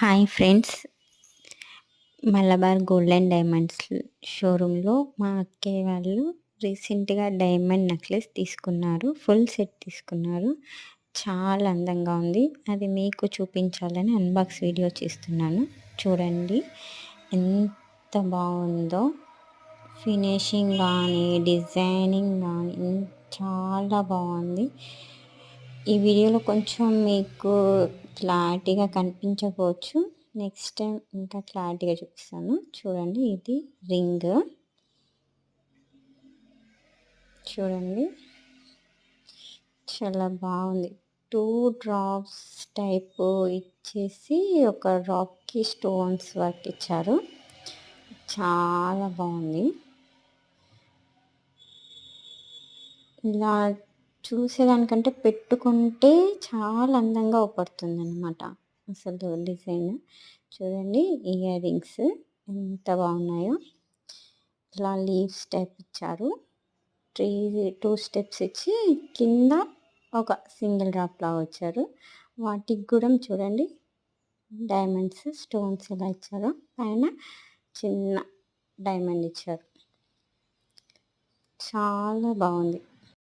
Hi friends. Malabar gold and diamonds షోరూంలో మా అక్కయ్య వాళ్ళు రీసెంట్గా డైమండ్ నెక్లెస్ తీసుకున్నారు ఫుల్ సెట్ తీసుకున్నారు. చాలా అందంగా ఉంది. అది మీకు చూపించాలని అన్బాక్స్ వీడియో చేస్తున్నాను. చూడండి ఎంత బాగుందో. ఫినిషింగ్ కానీ డిజైనింగ్ కానీ చాలా బాగుంది. ఈ వీడియోలో కొంచెం మీకు క్లారిటీగా కనిపించకపోవచ్చు. నెక్స్ట్ టైం ఇంకా క్లారిటీగా చూపిస్తాను. చూడండి ఇది రింగ్. చూడండి. చాలా బాగుంది. టూ డ్రాప్స్ టైప్ ఇచ్చేసి ఒక డ్రాప్కి స్టోన్స్ వర్క్ ఇచ్చారు. చాలా బాగుంది. ఇలా చూసేదానికంటే పెట్టుకుంటే చాలా అందంగా అవుపడుతుంది అనమాట అసలు డిజైన్. చూడండి ఇయర్ రింగ్స్ ఎంత బాగున్నాయో. ఇలా లీవ్స్ టైప్ ఇచ్చారు. త్రీ టూ స్టెప్స్ ఇచ్చి కింద ఒక సింగిల్ డ్రాప్లా వచ్చారు. వాటికి కూడా చూడండి. డైమండ్స్ స్టోన్స్ ఎలా ఇచ్చారో. పైన చిన్న డైమండ్ ఇచ్చారు. చాలా బాగుంది.